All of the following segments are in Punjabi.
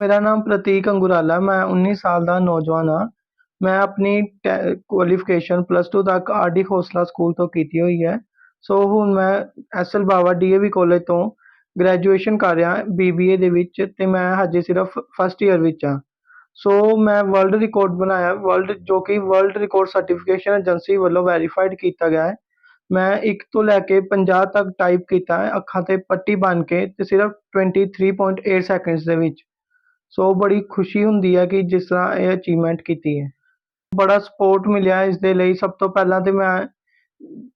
ਮੇਰਾ ਨਾਮ ਪ੍ਰਤੀਕ ਅੰਗੁਰਾਲਾ, ਮੈਂ 19 ਸਾਲ ਦਾ ਨੌਜਵਾਨ ਹਾਂ। ਮੈਂ ਆਪਣੀ ਕੁਆਲੀਫਿਕੇਸ਼ਨ ਪਲੱਸ 2 ਤੱਕ ਆਰਡੀ ਖੋਸਲਾ ਸਕੂਲ ਤੋਂ ਕੀਤੀ ਹੋਈ ਹੈ। ਸੋ ਹੁਣ ਮੈਂ ਐਸਐਲ ਬਾਵਾ ਡੀਏਵੀ ਕਾਲਜ ਤੋਂ ਗ੍ਰੈਜੂਏਸ਼ਨ ਕਰ ਰਿਹਾ ਬੀਬੀਏ ਦੇ ਵਿੱਚ, ਤੇ ਮੈਂ ਹਜੇ ਸਿਰਫ ਫਸਟ ਈਅਰ ਵਿੱਚ ਹਾਂ। ਸੋ ਮੈਂ ਵਰਲਡ ਰਿਕਾਰਡ ਬਣਾਇਆ ਵਰਲਡ ਜੋ ਕਿ ਵਰਲਡ ਰਿਕਾਰਡ ਸਰਟੀਫਿਕੇਸ਼ਨ ਏਜੰਸੀ ਵੱਲੋਂ ਵੈਰੀਫਾਈਡ ਕੀਤਾ ਗਿਆ ਹੈ। ਮੈਂ 1 ਤੋਂ ਲੈ ਕੇ 50 ਤੱਕ ਟਾਈਪ ਕੀਤਾ ਹੈ, ਅੱਖਾਂ ਤੇ ਪੱਟੀ ਬੰਨ੍ਹ ਕੇ, ਤੇ ਸਿਰਫ 23.8 ਸੈਕਿੰਡਸ ਦੇ ਵਿੱਚ। ਸੋ ਬੜੀ ਖੁਸ਼ੀ ਹੁੰਦੀ ਹੈ ਕਿ ਜਿਸ ਤਰ੍ਹਾਂ ਇਹ ਅਚੀਵਮੈਂਟ ਕੀਤੀ ਹੈ। ਬੜਾ ਸਪੋਰਟ ਮਿਲਿਆ ਇਸ ਦੇ ਲਈ। ਸਭ ਤੋਂ ਪਹਿਲਾਂ ਤੇ ਮੈਂ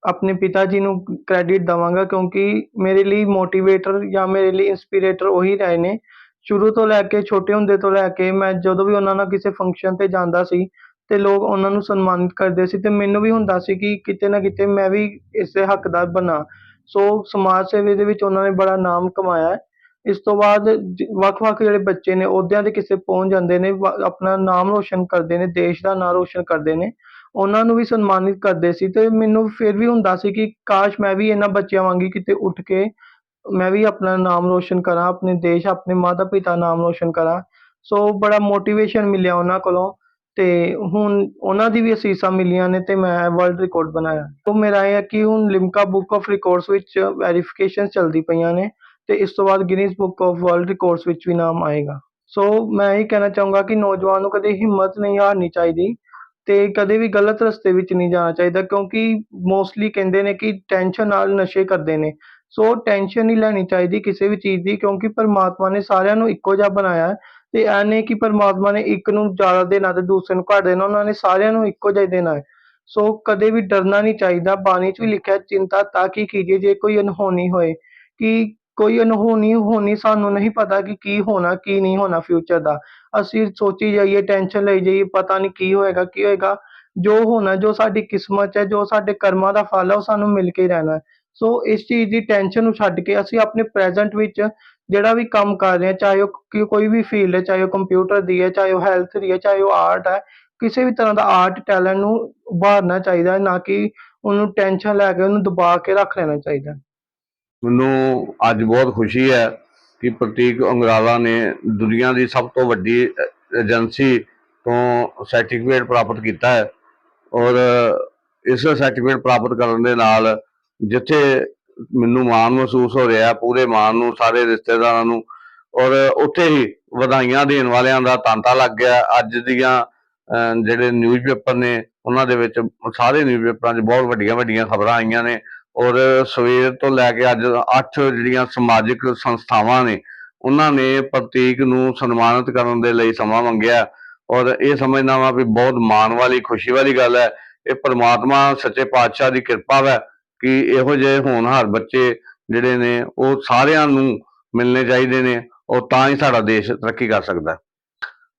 ਆਪਣੇ ਪਿਤਾ ਜੀ ਨੂੰ ਕ੍ਰੈਡਿਟ ਦਵਾਂਗਾ ਕਿਉਂਕਿ ਮੇਰੇ ਲਈ ਮੋਟੀਵੇਟਰ ਜਾਂ ਮੇਰੇ ਲਈ ਇੰਸਪੀਰੇਟਰ ਉਹੀ ਰਹੇ ਨੇ। ਸ਼ੁਰੂ ਤੋਂ ਲੈ ਕੇ, ਛੋਟੇ ਹੁੰਦੇ ਤੋਂ ਲੈ ਕੇ ਮੈਂ ਜਦੋਂ ਵੀ ਉਹਨਾਂ ਨਾਲ ਕਿਸੇ ਫੰਕਸ਼ਨ ਤੇ ਜਾਂਦਾ ਸੀ ਤੇ ਲੋਕ ਉਹਨਾਂ ਨੂੰ ਸਨਮਾਨਿਤ ਕਰਦੇ ਸੀ ਤੇ ਮੈਨੂੰ ਵੀ ਹੁੰਦਾ ਸੀ ਕਿ ਕਿਤੇ ਨਾ ਕਿਤੇ ਮੈਂ ਵੀ ਇਸ ਦੇ ਹੱਕਦਾਰ ਬਣਾ। ਸੋ ਸਮਾਜ ਸੇਵਾ ਦੇ ਵਿੱਚ ਉਹਨਾਂ ਨੇ ਬੜਾ ਨਾਮ ਕਮਾਇਆ ਇਸ ਤੋਂ ਬਾਅਦ ਜ- ਵੱਖ-ਵੱਖ ਜਿਹੜੇ ਬੱਚੇ ਨੇ, ਅਹੁਦਿਆਂ ਤੇ ਕਿਸੇ ਪਹੁੰਚ ਜਾਂਦੇ ਨੇ, ਵ- ਆਪਣਾ ਨਾਮ ਰੋਸ਼ਨ ਕਰਦੇ ਨੇ, ਦੇਸ਼ ਦਾ ਨਾਮ ਰੋਸ਼ਨ ਕਰਦੇ ਨੇ, ਉਹਨਾਂ ਨੂੰ ਵੀ ਸਨਮਾਨਿਤ ਕਰਦੇ ਸੀ ਤੇ ਮੈਨੂੰ ਫਿਰ ਵੀ ਹੁੰਦਾ ਸੀ ਕਿ ਕਾਸ਼ ਮੈਂ ਵੀ ਇਹਨਾਂ ਬੱਚਿਆਂ ਵਾਂਗੀ ਕਿਤੇ ਉੱਠ ਕੇ ਮੈਂ ਵੀ ਆਪਣਾ ਨਾਮ ਰੋਸ਼ਨ ਕਰਾਂ, ਆਪਣੇ ਦੇਸ਼, ਆਪਣੇ ਮਾਤਾ ਪਿਤਾ ਨਾਮ ਰੋਸ਼ਨ ਕਰਾਂ। ਸੋ ਬੜਾ ਮੋਟੀਵੇਸ਼ਨ ਮਿਲਿਆ ਉਹਨਾਂ ਕੋਲੋਂ ਤੇ ਹੁਣ ਉਹਨਾਂ ਦੀ ਵੀ ਅਸੀਸਾਂ ਮਿਲੀਆਂ ਨੇ ਤੇ ਮੈਂ ਵਰਲਡ ਰਿਕਾਰਡ ਬਣਾਇਆ। ਉਹ ਮੇਰਾ ਇਹ ਹੈ ਕਿ ਹੁਣ ਲਿਮਕਾ ਬੁੱਕ ਆਫ ਰਿਕਾਰਡਸ ਵਿੱਚ ਵੈਰੀਫਿਕੇਸ਼ਨ ਚੱਲਦੀ ਪਈਆਂ ਨੇ। ਤੇ ਇਸ ਤੋਂ ਬਾਅਦ Guinness book of world records ਵਿੱਚ ਵੀ ਨਾਮ ਆਏਗਾ। ਸੋ ਮੈਂ ਇਹ ਕਹਿਣਾ ਚਾਹੂੰਗਾ ਕਿ ਨੌਜਵਾਨ ਨੂੰ ਕਦੇ ਹਿੰਮਤ ਨਹੀਂ ਹਾਰਨੀ ਚਾਹੀਦੀ ਤੇ ਕਦੇ ਵੀ ਗਲਤ ਰਸਤੇ ਵਿੱਚ ਨਹੀਂ ਜਾਣਾ ਚਾਹੀਦਾ ਕਿਉਂਕਿ ਮੋਸਟਲੀ ਕਹਿੰਦੇ ਨੇ ਕਿ ਟੈਨਸ਼ਨ ਨਾਲ ਨਸ਼ੇ ਕਰਦੇ ਨੇ। ਸੋ ਟੈਨਸ਼ਨ ਨਹੀਂ ਲੈਣੀ ਚਾਹੀਦੀ ਕਿਸੇ ਵੀ ਚੀਜ਼ ਦੀ ਕਿਉਂਕਿ ਪਰਮਾਤਮਾ ਨੇ ਸਾਰਿਆਂ ਨੂੰ ਇੱਕੋ ਜਿਹਾ ਬਣਾਇਆ ਹੈ ਤੇ ਇਹ ਨਹੀਂ ਕਿ ਪਰਮਾਤਮਾ ਨੇ ਇੱਕ ਨੂੰ ਜ਼ਿਆਦਾ ਦੇਣਾ ਤੇ ਦੂਸਰੇ ਨੂੰ ਘੱਟ ਦੇਣਾ, ਉਹਨਾਂ ਨੇ ਸਾਰਿਆਂ ਨੂੰ ਇੱਕੋ ਜਿਹਾ ਦੇਣਾ ਹੈ। ਸੋ ਕਦੇ ਵੀ ਡਰਨਾ ਨਹੀਂ ਚਾਹੀਦਾ। ਬਾਣੀ 'ਚ ਵੀ ਲਿਖਿਆ ਚਿੰਤਾ ਤਾਂ ਕੀ ਕੀਜੀਏ ਜੇ ਕੋਈ ਅਨਹੋਣੀ ਹੋਏ ਕਿ ਕੋਈ ਅਨਹੋਣੀ ਹੋਣੀ ਸਾਨੂੰ ਨਹੀਂ ਪਤਾ ਕਿ ਕੀ ਹੋਣਾ, ਕੀ ਨਹੀਂ ਹੋਣਾ ਫਿਊਚਰ ਦਾ। ਅਸੀਂ ਸੋਚੀ ਜਾਈਏ ਟੈਨਸ਼ਨ ਲਈ ਜਾਈਏ, ਪਤਾ ਨਹੀਂ ਕੀ ਹੋਏਗਾ ਕੀ ਹੋਏਗਾ। ਜੋ ਹੋਣਾ, ਜੋ ਸਾਡੀ ਕਿਸਮਤ ਹੈ, ਜੋ ਸਾਡੇ ਕਰਮਾਂ ਦਾ ਫਲ ਹੈ, ਉਹ ਸਾਨੂੰ ਮਿਲ ਕੇ ਰਹਿਣਾ ਸੋ ਇਸ ਚੀਜ਼ ਦੀ ਟੈਨਸ਼ਨ ਨੂੰ ਛੱਡ ਕੇ ਅਸੀਂ ਆਪਣੇ ਪ੍ਰੈਜ਼ੈਂਟ ਵਿੱਚ ਜਿਹੜਾ ਵੀ ਕੰਮ ਕਰ ਰਹੇ ਹਾਂ, ਚਾਹੇ ਉਹ ਕੋਈ ਵੀ ਫੀਲਡ ਹੈ, ਚਾਹੇ ਉਹ ਕੰਪਿਊਟਰ ਦੀ ਹੈ, ਚਾਹੇ ਉਹ ਹੈਲਥ ਦੀ ਹੈ, ਚਾਹੇ ਉਹ ਆਰਟ ਹੈ, ਕਿਸੇ ਵੀ ਤਰ੍ਹਾਂ ਦਾ ਆਰਟ ਟੈਲੈਂਟ ਨੂੰ ਉਭਾਰਨਾ ਚਾਹੀਦਾ ਹੈ, ਨਾ ਕਿ ਉਹਨੂੰ ਟੈਨਸ਼ਨ ਲੈ ਕੇ ਉਹਨੂੰ ਦਬਾ ਕੇ ਰੱਖ ਲੈਣਾ ਚਾਹੀਦਾ ਮੈਨੂੰ ਅੱਜ ਬਹੁਤ ਖੁਸ਼ੀ ਹੈ ਕਿ ਪ੍ਰਤੀਕ ਅੰਗਰਾਲਾ ਨੇ ਦੁਨੀਆ ਦੀ ਸਭ ਤੋਂ ਵੱਡੀ ਏਜੰਸੀ ਤੋਂ ਸਰਟੀਫਿਕੇਟ ਪ੍ਰਾਪਤ ਕੀਤਾ ਹੈ ਔਰ ਇਸ ਸਰਟੀਫਿਕੇਟ ਪ੍ਰਾਪਤ ਕਰਨ ਦੇ ਨਾਲ ਜਿੱਥੇ ਮੈਨੂੰ ਮਾਣ ਮਹਿਸੂਸ ਹੋ ਰਿਹਾ ਪੂਰੇ ਮਾਣ ਨੂੰ ਸਾਰੇ ਰਿਸ਼ਤੇਦਾਰਾਂ ਨੂੰ ਔਰ ਉੱਥੇ ਹੀ ਵਧਾਈਆਂ ਦੇਣ ਵਾਲਿਆਂ ਦਾ ਤਾਂਤਾ ਲੱਗ ਗਿਆ। ਅੱਜ ਦੀਆਂ ਅਹ, ਜਿਹੜੇ ਨਿਊਜ਼ਪੇਪਰ ਨੇ ਉਹਨਾਂ ਦੇ ਵਿੱਚ ਸਾਰੇ ਨਿਊਜ਼ਪੇਪਰਾਂ 'ਚ ਬਹੁਤ ਵੱਡੀਆਂ ਵੱਡੀਆਂ ਖਬਰਾਂ ਆਈਆਂ ਨੇ। ਔਰ ਸਵੇਰ ਤੋਂ ਲੈ ਕੇ ਅੱਜ 8 ਜਿਹੜੀਆਂ ਸਮਾਜਿਕ ਸੰਸਥਾਵਾਂ ਨੇ, ਉਹਨਾਂ ਨੇ ਪ੍ਰਤੀਕ ਨੂੰ ਸਨਮਾਨਿਤ ਕਰਨ ਦੇ ਲਈ ਸਮਾਂ ਮੰਗਿਆ। ਔਰ ਇਹ ਸਮਝਦਾ ਵਾਂ ਵੀ ਬਹੁਤ ਮਾਣ ਵਾਲੀ, ਖੁਸ਼ੀ ਵਾਲੀ ਗੱਲ ਹੈ। ਇਹ ਪ੍ਰਮਾਤਮਾ, ਸੱਚੇ ਪਾਤਸ਼ਾਹ ਦੀ ਕਿਰਪਾ ਹੈ ਕਿ ਇਹੋ ਜਿਹੇ ਹੋਣਹਾਰ ਬੱਚੇ ਜਿਹੜੇ ਨੇ, ਉਹ ਸਾਰਿਆਂ ਨੂੰ ਮਿਲਣੇ ਚਾਹੀਦੇ ਨੇ, ਉਹ ਤਾਂ ਹੀ ਸਾਡਾ ਦੇਸ਼ ਤਰੱਕੀ ਕਰ ਸਕਦਾ।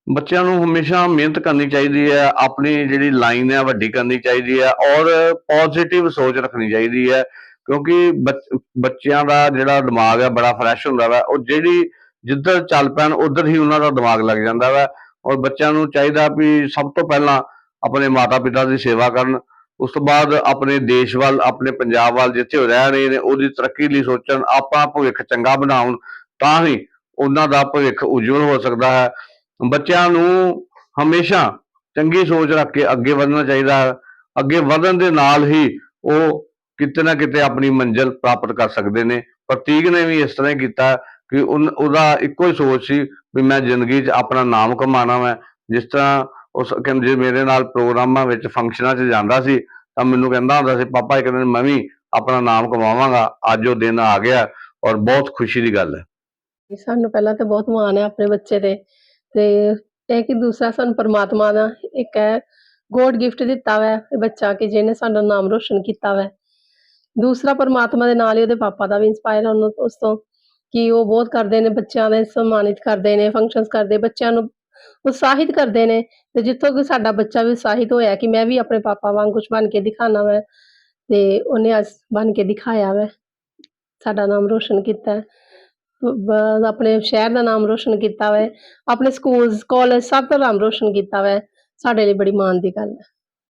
ਬੱਚਿਆਂ ਨੂੰ ਹਮੇਸ਼ਾ ਮਿਹਨਤ ਕਰਨੀ ਚਾਹੀਦੀ ਹੈ, ਆਪਣੀ ਜਿਹੜੀ ਲਾਈਨ ਹੈ ਵੱਡੀ ਕਰਨੀ ਚਾਹੀਦੀ ਹੈ ਔਰ ਪੋਜ਼ਿਟਿਵ ਸੋਚ ਰੱਖਣੀ ਚਾਹੀਦੀ ਹੈ ਕਿਉਂਕਿ ਬੱਚ- ਬੱਚਿਆਂ ਦਾ ਜਿਹੜਾ ਦਿਮਾਗ ਹੈ ਬੜਾ ਫਰੈਸ਼ ਹੁੰਦਾ ਵਾ, ਉਹ ਜਿਹੜੀ ਜਿੱਧਰ ਚੱਲ ਪੈਣ ਉਧਰ ਹੀ ਉਹਨਾਂ ਦਾ ਦਿਮਾਗ ਲੱਗ ਜਾਂਦਾ ਵਾ ਔਰ ਬੱਚਿਆਂ ਨੂੰ ਚਾਹੀਦਾ ਵੀ ਸਭ ਤੋਂ ਪਹਿਲਾਂ ਆਪਣੇ ਮਾਤਾ ਪਿਤਾ ਦੀ ਸੇਵਾ ਕਰਨ, ਉਸ ਤੋਂ ਬਾਅਦ ਆਪਣੇ ਦੇਸ਼ ਵੱਲ, ਆਪਣੇ ਪੰਜਾਬ ਵੱਲ ਜਿੱਥੇ ਉਹ ਰਹਿ ਰਹੇ ਨੇ, ਉਹਦੀ ਤਰੱਕੀ ਲਈ ਸੋਚਣ, ਆਪਣਾ ਭਵਿੱਖ ਚੰਗਾ ਬਣਾਉਣ ਤਾਂ ਹੀ ਉਹਨਾਂ ਦਾ ਭਵਿੱਖ ਉਜਵਲ ਹੋ ਸਕਦਾ ਹੈ। ਬੱਚਿਆਂ ਨੂੰ ਹਮੇਸ਼ਾ ਚੰਗੀ ਸੋਚ ਰੱਖ ਕੇ ਅੱਗੇ ਵਧਣਾ ਚਾਹੀਦਾ ਹੈ। ਅੱਗੇ ਵਧਣ ਦੇ ਨਾਲ ਹੀ ਉਹ ਕਿਤੇ ਨਾ ਕਿਤੇ ਆਪਣੀ ਮੰਜ਼ਿਲ ਪ੍ਰਾਪਤ ਕਰ ਸਕਦੇ ਨੇ। ਪ੍ਰਤੀਕ ਨੇ ਵੀ ਇਸ ਤਰ੍ਹਾਂ ਹੀ ਕੀਤਾ ਕਿ ਉਹਦਾ ਇੱਕੋ ਹੀ ਸੋਚ ਸੀ ਵੀ ਮੈਂ ਜ਼ਿੰਦਗੀ 'ਚ ਆਪਣਾ ਨਾਮ ਕਮਾਉਣਾ ਮੈਂ ਜਿਸ ਤਰ੍ਹਾਂ ਉਸ ਜੇ ਮੇਰੇ ਨਾਲ ਪ੍ਰੋਗਰਾਮਾਂ ਵਿੱਚ ਫੰਕਸ਼ਨਾਂ 'ਚ ਜਾਂਦਾ ਸੀ, ਤਾਂ ਮੈਨੂੰ ਕਹਿੰਦਾ ਹੁੰਦਾ ਸੀ, ਪਾਪਾ, ਇੱਕ ਦਿਨ ਮੈਂ ਵੀ ਆਪਣਾ ਨਾਮ ਕਮਾਵਾਂਗਾ। ਅੱਜ ਉਹ ਦਿਨ ਆ ਗਿਆ ਔਰ ਬਹੁਤ ਖੁਸ਼ੀ ਦੀ ਗੱਲ ਹੈ। ਸਾਨੂੰ ਪਹਿਲਾਂ ਤਾਂ ਬਹੁਤ ਮਾਣ ਹੈ ਆਪਣੇ ਬੱਚੇ ਤੇ ਤੇ ਇਹ ਕਿ ਦੂਸਰਾ ਸਾਨੂੰ ਪਰਮਾਤਮਾ ਦਾ ਇੱਕ ਹੈ, ਗੋਡ ਗਿਫਟ ਦਿੱਤਾ ਵਾ ਬੱਚਾ ਕਿ ਜਿਹਨੇ ਸਾਡਾ ਨਾਮ ਰੋਸ਼ਨ ਕੀਤਾ ਵਾ ਦੂਸਰਾ ਪਰਮਾਤਮਾ ਦੇ ਨਾਲ ਹੀ ਉਹਦੇ ਪਾਪਾ ਦਾ ਵੀ ਇਨਸਪਾਇਰ ਉਹਨੂੰ ਉਸ ਤੋਂ ਕਿ ਉਹ ਬਹੁਤ ਕਰਦੇ ਨੇ, ਬੱਚਿਆਂ ਦੇ ਸਨਮਾਨਿਤ ਕਰਦੇ ਨੇ ਫੰਕਸ਼ਨਸ ਕਰਦੇ, ਬੱਚਿਆਂ ਨੂੰ ਉਤਸ਼ਾਹਿਤ ਕਰਦੇ ਨੇ ਤੇ ਜਿੱਥੋਂ ਕਿ ਸਾਡਾ ਬੱਚਾ ਵੀ ਉਤਸ਼ਾਹਿਤ ਹੋਇਆ ਕਿ ਮੈਂ ਵੀ ਆਪਣੇ ਪਾਪਾ ਵਾਂਗ ਕੁਝ ਬਣ ਕੇ ਦਿਖਾਣਾ ਵਾ ਤੇ ਉਹਨੇ ਅੱਜ ਬਣ ਕੇ ਦਿਖਾਇਆ ਵਾ, ਸਾਡਾ ਨਾਮ ਰੋਸ਼ਨ ਕੀਤਾ ਆਪਣੇ ਸ਼ਹਿਰ ਦਾ ਨਾਮ ਰੋਸ਼ਨ ਕੀਤਾ ਵੈ ਆਪਣੇ ਸਕੂਲਸ ਕਾਲਜ ਸਭ ਦਾ ਨਾਮ ਰੋਸ਼ਨ ਕੀਤਾ ਵੈ ਸਾਡੇ ਲਈ ਬੜੀ ਮਾਣ ਦੀ ਗੱਲ ਹੈ।